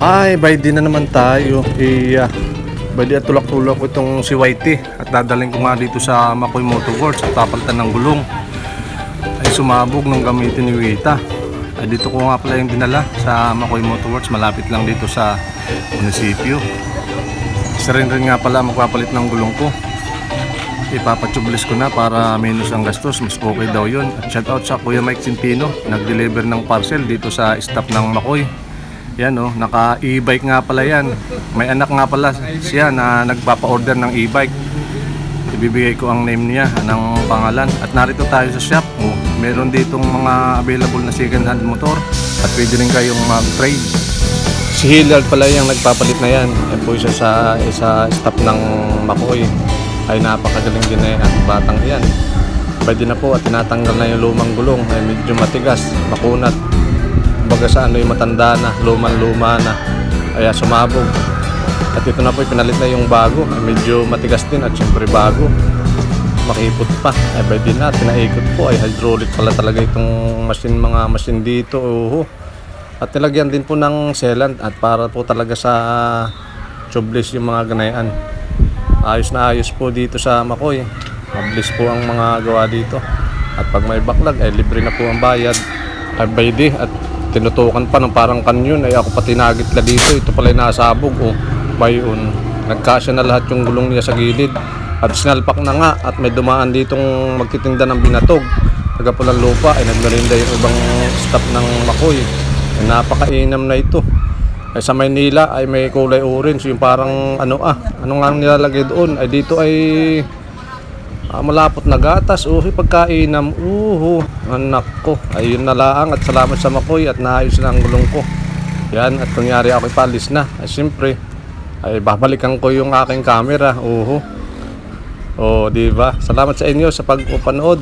Ay, by di na naman tayo. I, uh, by di at tulak-tulak ko itong si Whitey at dadalhin ko nga dito sa Makoy Motorworks at papalitan ng gulong. Ay sumabog nung gamitin ni Wita. Ay dito ko nga pala yung dinala sa Makoy Motorworks malapit lang dito sa munisipyo. Isa rin rin nga pala magpapalit ng gulong ko. Ipapatublis ko na para minus ang gastos. Mas okay daw yun. At shout out sa Kuya Mike Centino. Nag-deliver ng parcel dito sa stop ng Makoy. Yan oh, naka e-bike nga pala yan. May anak nga pala siya na nagpapa-order ng e-bike. Ibibigay ko ang name niya, ng pangalan. At narito tayo sa shop. Oh, meron ditong mga available na second hand motor. At pwede rin kayong mag-trade. Si Hillard pala yung nagpapalit na yan. Yan po isa sa isa stop ng Makoy. Ay napakagaling din na yan. Ang batang yan. Pwede na po at tinatanggal na yung lumang gulong. Ay medyo matigas, makunat. Baga sa ano yung matanda na, luman-luma na. Kaya sumabog. At ito na po, pinalit na yung bago. Medyo matigas din at syempre bago. Makipot pa. Ay pwede na, pinaikot po. Ay hydraulic pala talaga itong machine, mga machine dito. Uho. At nilagyan din po ng sealant at para po talaga sa tubeless yung mga ganayan. Ayos na ayos po dito sa Makoy. Mabilis po ang mga gawa dito. At pag may backlog ay libre na po ang bayad. Ay by day at tinutukan pa ng parang kanyon ay ako pa tinagit na dito. Ito pala nasabog oh. Bayon. Nagkasya na lahat yung gulong niya sa gilid. At sinalpak na nga at may dumaan ditong magtitinda ng binatog. Taga pulang lupa ay nagmerinda yung ibang staff ng Makoy. Ay, napakainam na ito. Ay sa Maynila ay may kulay orange yung parang ano ah, ano nga nilalagay doon ay dito ay ah, malapot na gatas, uhi pagkainam, uhu, anak ko, ayun na lang at salamat sa Makoy at naayos na ang gulong ko. Yan, at kunyari ako palis na, ay siyempre, ay babalikan ko yung aking camera, uhu. O, di ba? Salamat sa inyo sa pagpapanood.